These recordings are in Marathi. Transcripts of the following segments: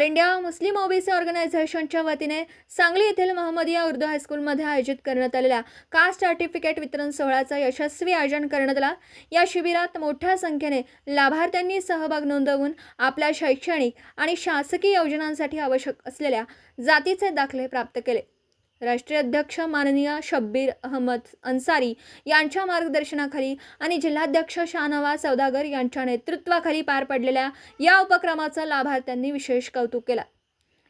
ऑल इंडिया मुस्लिम ओबीसी ऑर्गनायझेशनच्या वतीने सांगली येथील महमदिया उर्दू हायस्कूलमध्ये आयोजित करण्यात आलेल्या कास्ट सर्टिफिकेट वितरण सोहळ्याचा यशस्वी आयोजन करण्यात आला. या शिबिरात मोठ्या संख्येने लाभार्थ्यांनी सहभाग नोंदवून आपल्या शैक्षणिक आणि शासकीय योजनांसाठी आवश्यक असलेल्या जातीचे दाखले प्राप्त केले. राष्ट्रीय अध्यक्ष माननीय शब्बीर अहमद अन्सारी यांच्या मार्गदर्शनाखाली आणि जिल्हाध्यक्ष शाहनवाज सौदागर यांच्या नेतृत्वाखाली पार पडलेल्या या उपक्रमाचं लाभार्थ्यांनी विशेष कौतुक केलं.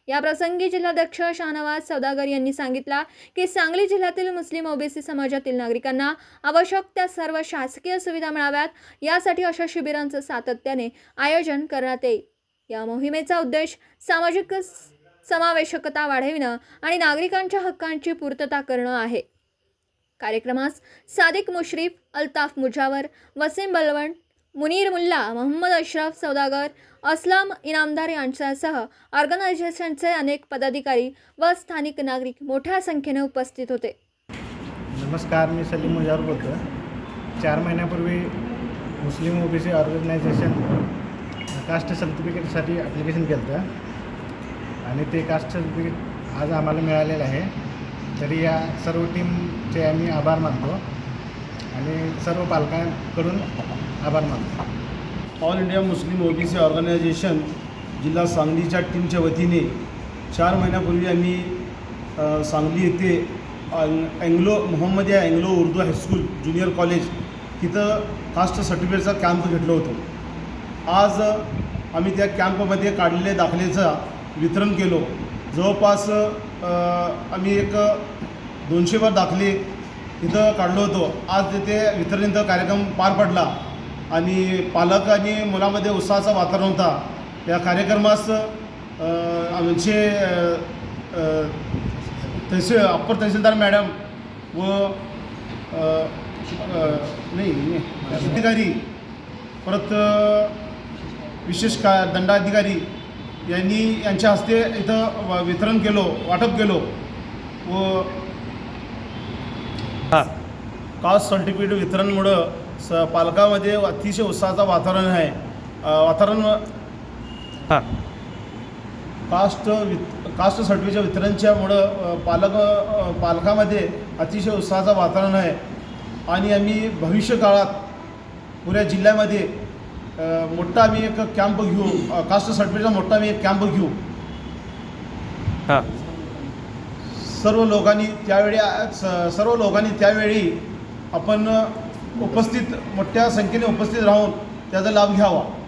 या प्रसंगी जिल्हाध्यक्ष शाहनवाज सौदागर यांनी सांगितला की सांगली जिल्ह्यातील मुस्लिम ओबीसी समाजातील नागरिकांना आवश्यक त्या सर्व शासकीय सुविधा मिळाव्यात. यासाठी अशा शिबिरांचं सातत्याने आयोजन करण्यात येईल. या मोहिमेचा उद्देश सामाजिक समावेशकता वाढविणं आणि नागरिकांच्या हक्कांची पूर्तता करणं आहे. कार्यक्रमास सादिक मुश्रीफ अल्ताफ मुजावर वसीम बलवण मुनीर मुल्ला मोहम्मद अशरफ सौदागर असलम इनामदार यांच्यासह ऑर्गनायझेशनचे अनेक पदाधिकारी व स्थानिक नागरिक मोठ्या संख्येने उपस्थित होते. नमस्कार मी सलीम मुजावर बोलतो चार महिन्यापूर्वी मुस्लिम ओबीसी ऑर्गनायझेशन कास्ट सर्टिफिकेटसाठी ॲप्लिकेशन केलं होतं आणि ते कास्ट सर्टिफिकेट आज आम्हाला मिळालेलं आहे. तरी या सर्व टीमचे आम्ही आभार मानतो. आणि सर्व पालकांकडून आभार मानतो. All India Muslim OBC organisation जिल्हा सांगलीच्या टीमच्या वतीने चार महिन्यापूर्वी आम्ही सांगली येथे Anglo Anglo Mohammadia Anglo Urdu high school junior college तिथं कास्ट सर्टिफिकेटचा कॅम्प घेतलं होतं. आज आम्ही त्या कॅम्पमध्ये काढलेल्या दाखलेचा वितरण केलो. जवळपास आम्ही एक दोनशेवर दाखले तिथं काढलो होतो. आज तिथे वितरणचा कार्यक्रम पार पडला. आणि पालक आणि मुलामध्ये उत्साहाचं वातावरण होता. या कार्यक्रमास आमचे तहसील अप्पर तहसीलदार मॅडम व नाही अधिकारी परत विशेष का दंडाधिकारी यांनी यांच्या हस्ते इथं व- वितरण केलो वाटप केलो. व हां. कास्ट सर्टिफिकेट वितरणमुळं स पालकामध्ये अतिशय उत्साहाचं वातावरण आहे. वातावरण हां. कास्ट वित कास्ट सर्टिफिकेटच्या वितरणच्यामुळं पालक पालकामध्ये अतिशय उत्साहाचं वातावरण आहे. आणि आम्ही भविष्य काळात पुऱ्या जिल्ह्यामध्ये मोठा आम्ही एक कॅम्प घेऊ. कास्ट सर्टिफिकेटचा मोठा आम्ही एक कॅम्प घेऊ. हां. सर्व लोकांनी त्यावेळी स- सर्व लोकांनी त्यावेळी आपण उपस्थित मोठ्या संख्येने उपस्थित राहून त्याचा लाभ घ्यावा.